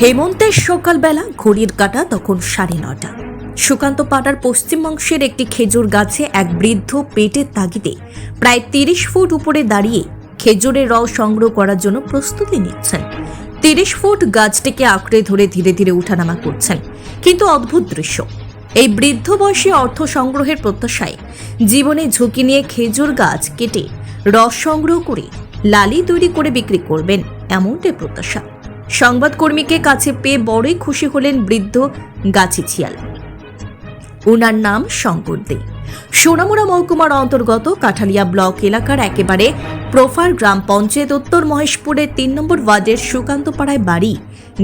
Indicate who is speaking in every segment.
Speaker 1: হেমন্তের সকালবেলা ঘড়ির কাটা তখন সাড়ে নটা সুকান্ত পাড়ার পশ্চিমাংশের একটি খেজুর গাছে এক বৃদ্ধ পেটের তাগিদে প্রায় তিরিশ ফুট উপরে দাঁড়িয়ে খেজুরের রস সংগ্রহ করার জন্য প্রস্তুতি নিচ্ছেন। তিরিশ ফুট গাছটিকে আঁকড়ে ধরে ধীরে ধীরে উঠানামা করছেন। কিন্তু অদ্ভুত দৃশ্য। এই বৃদ্ধ বয়সে অর্থ সংগ্রহের প্রত্যাশায় জীবনে ঝুঁকি নিয়ে খেজুর গাছ কেটে রস সংগ্রহ করে লালি তৈরি করে বিক্রি করবেন, এমনটাই প্রত্যাশা। সংবাদকর্মীকে কাছে পেয়ে বড়ই খুশি হলেন বৃদ্ধ গাছিছিয়াল ওনার নাম শঙ্কর দে। সোনামুড়া মহকুমার অন্তর্গত কাঠালিয়া ব্লক এলাকার একেবারে প্রফার গ্রাম পঞ্চায়েত উত্তর মহেশপুরের তিন নম্বর ওয়ার্ডের সুকান্তপাড়ায় বাড়ি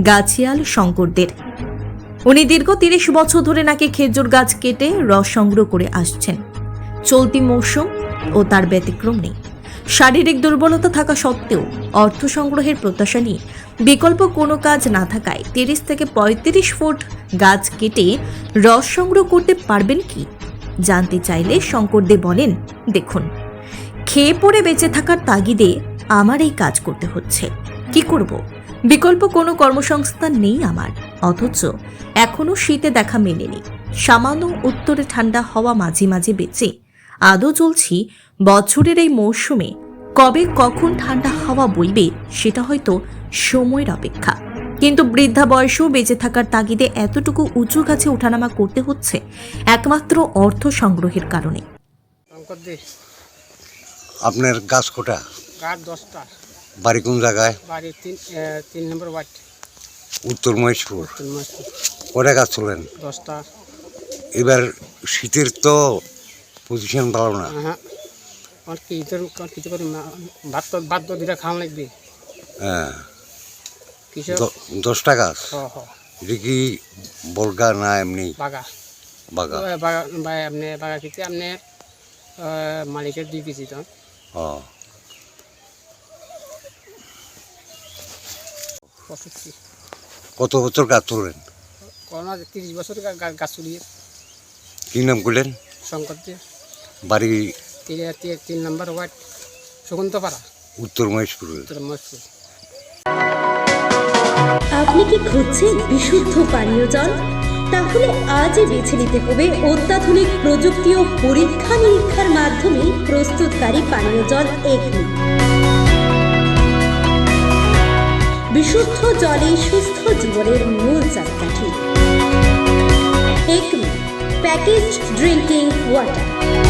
Speaker 1: গাছিয়াল শঙ্করদের উনি দীর্ঘ তিরিশ বছর ধরে নাকি খেজুর গাছ কেটে রস সংগ্রহ করে আসছেন। চলতি মৌসুম ও তার ব্যতিক্রম নেই। শারীরিক দুর্বলতা থাকা সত্ত্বেও অর্থ সংগ্রহের প্রত্যাশা নিয়ে বিকল্প কোনো কাজ না থাকায় তিরিশ থেকে পঁয়ত্রিশ ফুট গাছ কেটে রস সংগ্রহ করতে পারবেন কি? জানতে চাইলে শঙ্করদে বলেন, দেখুন, খেয়ে পড়ে বেঁচে থাকার তাগিদে আমার এই কাজ করতে হচ্ছে। কি করব? বিকল্প কোনো কর্মসংস্থান নেই আমার। অথচ এখনও শীতে দেখা মেলেনি সামান্য উত্তরে ঠান্ডা হওয়া মাঝে মাঝে বেঁচে আদৌ চলছি বছরের এই মৌসুমে কবে কখন ঠান্ডা হাওয়া বইবে সেটা হয়তো সময়ের অপেক্ষা। কিন্তু বৃদ্ধা বয়সেও বেঁচে থাকার তাগিদে এতটুকু উঁচু গাছে ওঠানামা করতে হচ্ছে একমাত্র অর্থ সংগ্রহের কারণে।
Speaker 2: আপনার গাছ কোটা?
Speaker 3: গাছ দশটা।
Speaker 2: বাড়ি কোন জায়গায়?
Speaker 3: বাড়ি তিন তিন নম্বর ওয়ার্ড।
Speaker 2: উত্তর মহেশপুর। কটা গাছ তোলেন?
Speaker 3: দশটা।
Speaker 2: এবার শীতের তো পজিশন ভালো না।
Speaker 3: হ্যাঁ আর কি ইতর আর কিছু করি না। ভাত তো ভাত তো দুটা খাওয়া লাগবে।
Speaker 2: হ্যাঁ।
Speaker 3: কিসব
Speaker 2: দ- দশটা গাছ
Speaker 3: হ হ।
Speaker 2: এটা কি বলগা না এমনি?
Speaker 3: বাগা।
Speaker 2: বাগা।
Speaker 3: বাগা বাগা মালিকের দুই কেজি তো।
Speaker 2: ও। কত বছর গাছ তোলেন?
Speaker 3: করোনা তিরিশ বছর গাছ চলিয়ে
Speaker 2: কি নাম করলেন
Speaker 3: শঙ্কর
Speaker 2: বাড়ি
Speaker 3: তিন নম্বর ওয়ার্ড সুগন্তপাড়া
Speaker 2: উত্তর মহেশপুর।
Speaker 3: উত্তর মহেশপুর।
Speaker 4: আপনি কি খুঁজছেন বিশুদ্ধ পানীয় জল? তাহলে আজই বেছে নিতে হবে অত্যাধুনিক প্রযুক্তি ও পরীক্ষা নিরীক্ষার মাধ্যমে প্রস্তুতকারী পানীয় জল এগনি। বিশুদ্ধ জলে সুস্থ জীবনের মূল চাকাঠি। Acme package drinking water.